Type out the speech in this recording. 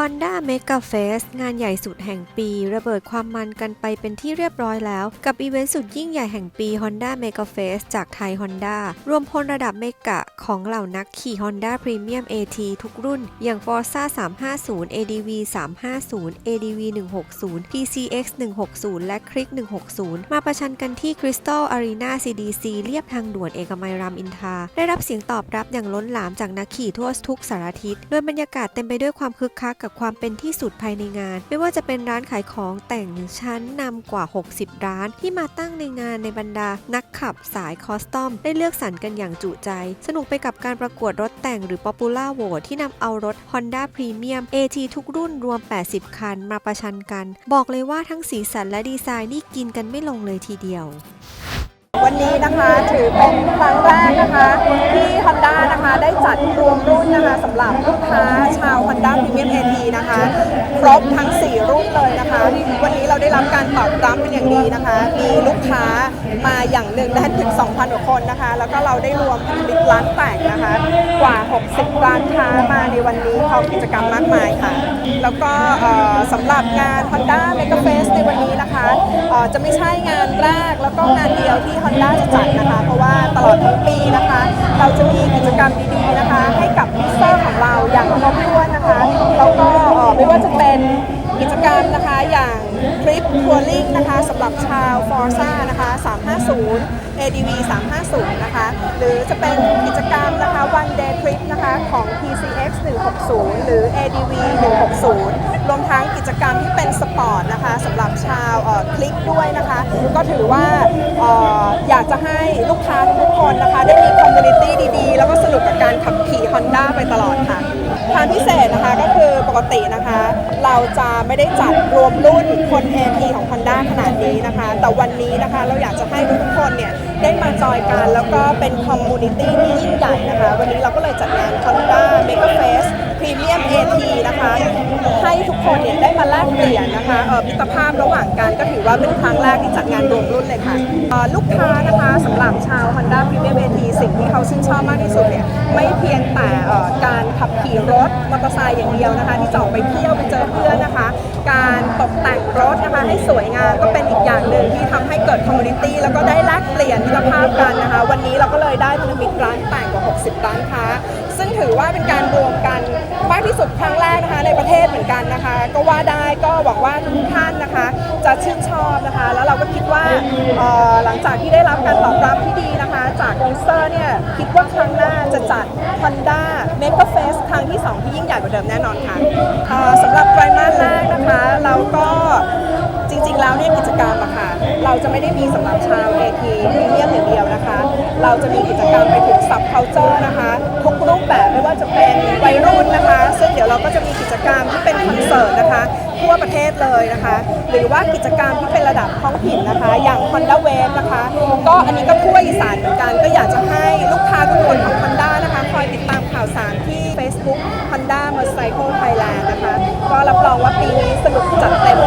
Honda Mega Fest งานใหญ่สุดแห่งปี ระเบิดความมันกันไปเป็นที่เรียบร้อยแล้ว กับอีเวนต์สุดยิ่งใหญ่แห่งปี Honda Mega Fest จากไทย Honda รวมพลระดับเมกะของเหล่านักขี่ Honda Premium AT ทุกรุ่น อย่าง Forza 350 ADV 350 ADV 160 PCX 160 และ Click 160 มาประชันกันที่ Crystal Arena CDC เรียบทางด่วนเอกมัยรามอินทราได้รับเสียงตอบรับอย่างล้นหลามจากนักขี่ทั่วทุกสารทิศโดยบรรยากาศเต็มไปด้วยความคึกคักกับความเป็นที่สุดภายในงาน ไม่ว่าจะเป็นร้านขายของแต่งชั้นนำกว่า 60 ร้าน ที่มาตั้งในงานในบรรดา นักขับสายคอสตอม ได้เลือกสรรกันอย่างจุใจ สนุกไปกับการประกวดรถแต่งหรือ Popular Vote ที่นำเอารถ Honda Premium AT ทุกรุ่นรวม 80 คันมาประชันกัน บอกเลยว่าทั้งสีสันและดีไซน์นี่กินกันไม่ลงเลยทีเดียว วันนี้นะคะถือเป็นครั้งแรกนะคะที่ Honda นะคะได้จัดรวมรุ่นนะคะสำหรับลูกค้าชาว Honda Premium AT นะคะ ครบทั้ง 4 รุ่นเลยนะคะ วันนี้เราได้รับการตอบรับเป็นอย่างดีนะคะ มีลูกค้ามาอย่างหนึ่งได้ถึง 2,000กว่าคนนะคะ แล้วก็เราได้รวมพันธมิตร้านแต่งนะคะ กว่า 60 ร้านค้ามาในวันนี้พร้อมกิจกรรมมากมายค่ะ แล้วก็สำหรับงาน Honda Mega Fest ในวันนี้นะคะจะไม่ใช่งานแรกแล้วก็งานเดียวที่ Honda จะจัดนะคะ เพราะว่าตลอดทั้งปีนะคะ เราจะมีกิจกรรมดีๆนะคะ ให้กับมิสเตอร์ของเราอย่างครบถ้วนนะคะแล้วก็ไม่ว่าจะเป็นกิจกรรมนะคะอย่างทริปทัวริงนะคะสำหรับชาว Forza นะคะ 350 ADV 350 นะคะ หรือจะเป็นกิจกรรมนะคะ one day trip นะคะของ PCX 160 หรือ ADV 160 รวมทั้งกิจกรรมที่เป็นสปอร์ตนะคะสำหรับชาวคลิกด้วยนะคะ ก็ถือว่าากจะให้ลูกค้าทุกคนนะคะ ได้มีคอมมูนิตี้ดีๆ แล้วก็สนุกกับการขับขี่ Honda ไปตลอดค่ะความพิเศษนะคะก็คือปกตินะคะ เราจะไม่ได้จัดรวมรุ่นคน AP ของ Honda ขนาดนี้นะคะ แต่วันนี้นะคะเราอยากจะให้ทุกคนเนี่ยได้มาจอยกันแล้วก็เป็นคอมมูนิตี้ที่ยิ่งใหญ่นะคะ วันนี้เราก็เลยจัดงาน Honda Mega Fest Premium AT นะคะ ให้ทุกคนเนี่ยได้มาแลกเปลี่ยนนะคะเอ่อมิตรภาพระหว่างกันก็ถือว่าเป็นครั้งแรกที่จัดงานรวมรุ่นเลยค่ะเอ่อลูกค้านะคะสำหรับชาว Honda Premium AT สิ่งที่เขาชื่นชอบมากที่สุดเนี่ยไม่เพียงแต่เอ่อการขับขี่รถมอเตอร์ไซค์อย่างเดียวนะคะ ที่จะออกไปเที่ยวไปเจอเพื่อนนะคะ การตกแต่งรถนะคะให้สวยงามก็เป็นอีกอย่างหนึ่งที่ทำให้เกิดคอมมูนิตี้แล้วก็ได้แลกเปลี่ยนมิตรภาพกันนะคะ วันนี้เราก็เลยได้พันธมิตรร้านแต่งกว่า 60 ร้านค้า ซึ่งถือว่าเป็นการรวมกัน ที่สุดครั้งแรกนะคะในประเทศเหมือนกันนะคะ ก็ว่าได้ก็หวังว่าทุกท่านนะคะ จะชื่นชอบนะคะ แล้วเราก็คิดว่าหลังจากที่ได้รับการตอบรับที่ดีนะคะ จากยูเซอร์เนี่ยคิดว่าครั้งหน้าจะจัด Honda Mega Fest ครั้งที่ 2 ที่ยิ่งใหญ่กว่าเดิมแน่นอนค่ะสำหรับไตรมาสแรกนะคะ เราก็จริงๆแล้วเนี่ยกิจกรรมอะค่ะ เราจะไม่ได้มีสำหรับชาวเอย่างเดียวนะคะ เราจะมีกิจกรรมไปถึง sub culture นะคะทุกรูปแบบไม่ว่าจะเป็นวัยรุ่นนะคะ ซึ่งเดี๋ยวเราก็จะมีกิจกรรมที่เป็นคอนเสิร์ตนะคะทั่วประเทศเลยนะคะ หรือว่ากิจกรรมที่เป็นระดับท้องถิ่นนะคะ อย่าง Honda Wave นะคะ ก็อันนี้ก็ทั่วอีสานเหมือนกัน ก็อยากจะให้ลูกค้าทุกคนของ Honda นะคะ คอยติดตามข่าวสารที่ Facebook Honda Motorcycle Thailand นะคะ ก็รับรองว่าปีนี้สนุกจัดเต็ม